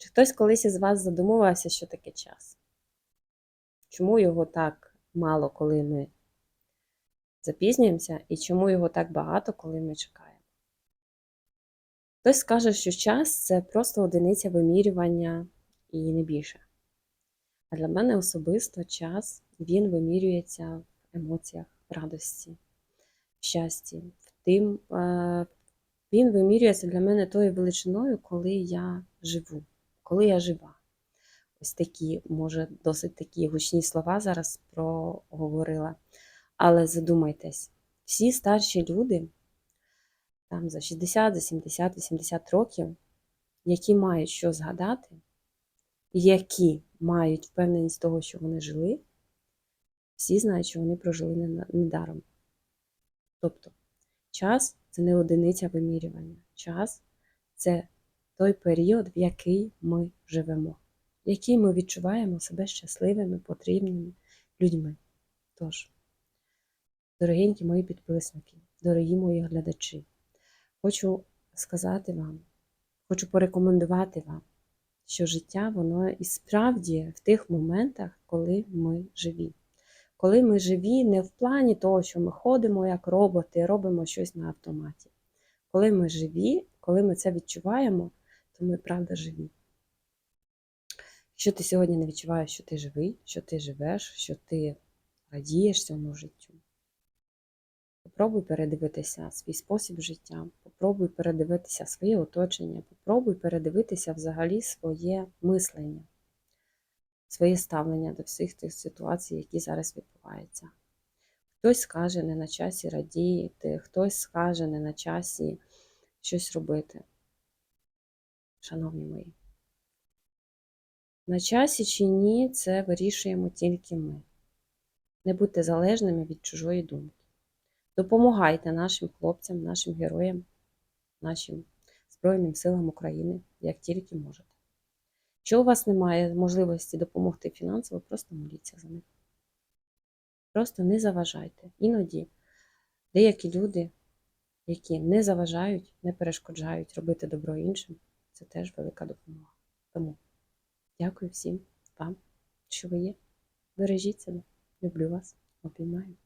Чи хтось колись із вас задумувався, що таке час? Чому його так мало, коли ми запізнюємося, і чому його так багато, коли ми чекаємо? Хтось скаже, що час це просто одиниця вимірювання і не більше. А для мене особисто час він вимірюється в емоціях, в радості, в щасті, в тим, е, він вимірюється для мене тою величиною, коли я живу, коли я жива. Ось такі, може, досить такі гучні слова зараз проговорила. Але задумайтесь, всі старші люди, там за 60, за 70, 80 років, які мають що згадати, які мають впевненість того, що вони жили, всі знають, що вони прожили недаром. Тобто, час це не одиниця вимірювання. Час це той період, в який ми живемо, в який ми відчуваємо себе щасливими, потрібними людьми. Тож, дорогенькі мої підписники, дорогі мої глядачі, хочу сказати вам, хочу порекомендувати вам, що життя воно і справді в тих моментах, коли ми живі. Коли ми живі не в плані того, що ми ходимо як роботи, робимо щось на автоматі. Коли ми живі, коли ми це відчуваємо, ми правда живі. Якщо ти сьогодні не відчуваєш, що ти живий, що ти живеш, що ти радієш цьому життю, попробуй передивитися свій спосіб життя, попробуй передивитися своє оточення, попробуй передивитися взагалі своє мислення, своє ставлення до всіх тих ситуацій, які зараз відбуваються. Хтось скаже не на часі радіти, хтось скаже не на часі щось робити. Шановні мої, на часі чи ні, це вирішуємо тільки ми. Не будьте залежними від чужої думки. Допомагайте нашим хлопцям, нашим героям, нашим Збройним силам України, як тільки можете. Якщо у вас немає можливості допомогти фінансово, просто моліться за них. Просто не заважайте. Іноді деякі люди, які не заважають, не перешкоджають робити добро іншим, це теж велика допомога. Тому дякую всім вам, що ви є. Бережіть себе. Люблю вас, обіймаю.